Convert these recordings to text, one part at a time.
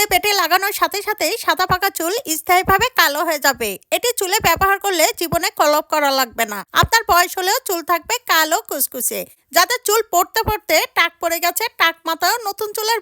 চুলে পেটে লাগানোর সাথে সাথে সাদা পাকা চুল স্থায়ীভাবে কালো হয়ে যাবে। এটি চুলে ব্যবহার করলে জীবনে কলপ করা লাগবে না। আপনার বয়স হলেও চুল থাকবে কালো কুসকুসে। যাদের চুল পড়তে পড়তে টাক পড়ে গেছে, টাক মাথাও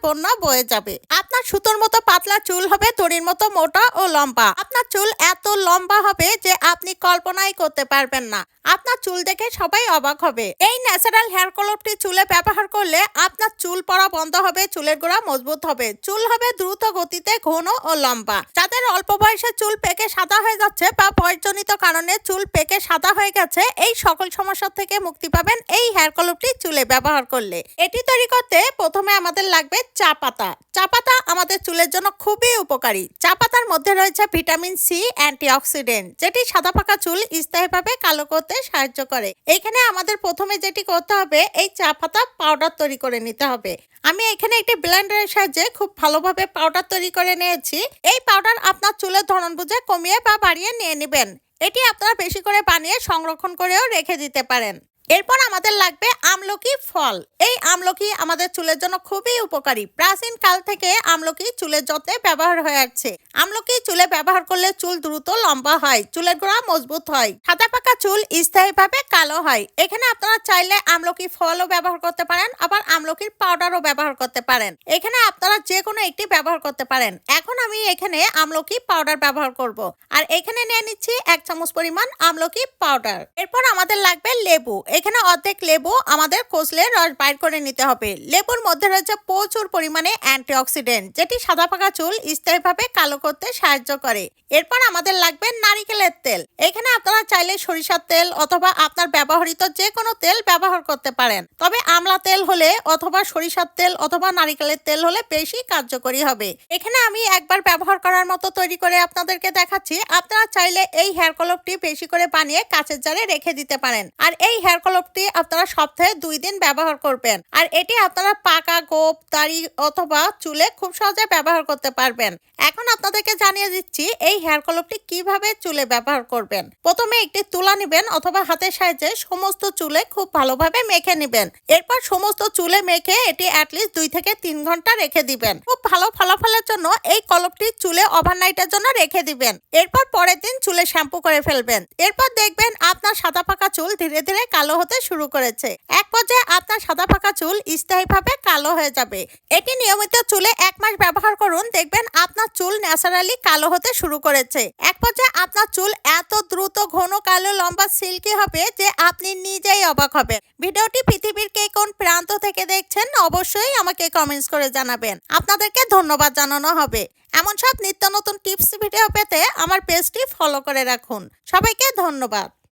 বন্যা বয়ে যাবে। আপনার সুতোর মতো পাতলা চুল হবে দড়ির মতো মোটা ও লম্বা। আপনার চুল এত লম্বা হবে যে আপনি কল্পনাই করতে পারবেন না। আপনার চুল দেখে সবাই অবাক হবে। এই ন্যাচারাল হেয়ার কলপটি চুলে ব্যবহার করলে আপনার চুল পড়া বন্ধ হবে, চুলের গোড়া মজবুত হবে। চুল হবে দ্রুত গতিতে ঘন ও লম্বা। যাদের অল্প বয়সে চুল পেকে সাদা হয়ে যাচ্ছে বা বয়সজনিত কারণে চুল পেকে সাদা হয়ে গেছে, এই সকল সমস্যা থেকে মুক্তি পাবেন এই হেয়ার কলপটি চুলে ব্যবহার করলে। এটি তৈরি করতে প্রথমে আমাদের লাগবে চা পাতা। চা পাতা আমাদের চুলের জন্য খুবই উপকারী। চা পাতার মধ্যে রয়েছে ভিটামিন সি, অ্যান্টিঅক্সিডেন্ট, যেটি সাদা পাকা চুল স্থায়ীভাবে কালো করতে সাহায্য করে। এখানে আমাদের প্রথমে যেটি করতে হবে, এই চা পাতা পাউডার তৈরি করে নিতে হবে। আমি এখানে একটি ব্লেন্ডারের সাহায্যে খুব ভালোভাবে পাউডার তৈরি করে নিয়েছি। এই পাউডার আপনার চুলের ধরন বুঝে কমিয়ে বা বাড়িয়ে নিয়ে নেবেন। এটি আপনারা বেশি করে বানিয়ে সংরক্ষণ করেও রেখে দিতে পারেন। এরপর আমাদের লাগবে আমলকি ফল। এই আমলকি আমাদের চুলের জন্য খুবই উপকারী। প্রাচীন কাল থেকে আমলকি চুলের যত্নে ব্যবহার হয়ে আসছে। আমলকি চুলে ব্যবহার করলে চুল দ্রুত লম্বা হয়, চুলের গোড়া মজবুত হয়, সাদা পাকা চুল স্থায়ীভাবে কালো হয়। এখানে আপনারা চাইলে আমলকি ফলও ব্যবহার করতে পারেন, আবার আমলকির পাউডারও ব্যবহার করতে পারেন। এখানে আপনারা যে কোনো একটি ব্যবহার করতে পারেন। এখন আমি এখানে আমলকি পাউডার ব্যবহার করব। আর এখানে নিয়ে নিচ্ছি এক চামচ পরিমাণ আমলকি পাউডার। এরপর আমাদের লাগবে লেবু। এখানে অর্ধেক লেবু আমাদের কষলে রস বাইর করে নিতে হবে। লেবুর মধ্যে রয়েছে প্রচুর পরিমাণে অ্যান্টিঅক্সিডেন্ট, যেটি সাদা পাকা চুল স্থায়ীভাবে কালো করতে সাহায্য করে। এরপর আমাদের লাগবে নারিকেলের তেল। এখানে আপনারা চাইলে সরিষার তেল অথবা আপনার ব্যবহৃত যে কোনো তেল ব্যবহার করতে পারেন। তবে আমলা তেল হলে অথবা সরিষার তেল অথবা নারিকেলের তেল হলে বেশি কার্যকরী হবে। এখানে আমি একবার ব্যবহার করার মতো তৈরি করে আপনাদেরকে দেখাচ্ছি। আপনারা চাইলে এই হেয়ার কলপটি বেশি করে বানিয়ে কাঁচের জারে রেখে দিতে পারেন। আর এই হেয়ার কলপটি আপনারা সপ্তাহে দুই দিন ব্যবহার করবেন। আর এটি আপনারা পাকা গোপ, দাড়ি অথবা চুলে খুব সহজে ব্যবহার করতে পারবেন। এখন আপনাদেরকে জানিয়ে দিচ্ছি, এই হেয়ার কলপটি কীভাবে চুলে ব্যবহার করবেন। প্রথমে একটি তুলা নেবেন অথবা হাতের সাহায্যে সমস্ত চুলে খুব ভালোভাবে মেখে নেবেন। এরপর সমস্ত চুলে মেখে এটি অ্যাটলিস্ট দুই থেকে তিন ঘণ্টা রেখে দিবেন। খুব ভালো ফলাফলের জন্য এই কলপটি চুলে ওভারনাইটের জন্য রেখে দিবেন। এরপর পরের দিন চুলে শ্যাম্পু করে ফেলবেন। এরপর দেখবেন আপনার সাদা পাকা চুল ধীরে ধীরে কালো হতে শুরু করেছে। এক পর্যায়ে আপনার সাদা ফাঁকা চুল স্থায়ীভাবে কালো হয়ে যাবে। এটি নিয়মিত চুলে এক মাস ব্যবহার করুন। দেখবেন আপনার চুল ন্যাচারালি কালো হতে শুরু করেছে। এক পর্যায়ে আপনার চুল এত দ্রুত, ঘন, কালো, লম্বা, সিল্কি হবে যে আপনি নিজেই অবাক হবেন। ভিডিওটি পৃথিবীর কে কোন প্রান্ত থেকে দেখছেন অবশ্যই আমাকে কমেন্টস করে জানাবেন। আপনাদেরকে ধন্যবাদ জানানো হবে। এমন সব নিত্য নতুন টিপস ভিডিও পেতে আমার পেজটি ফলো করে রাখুন। সবাইকে ধন্যবাদ।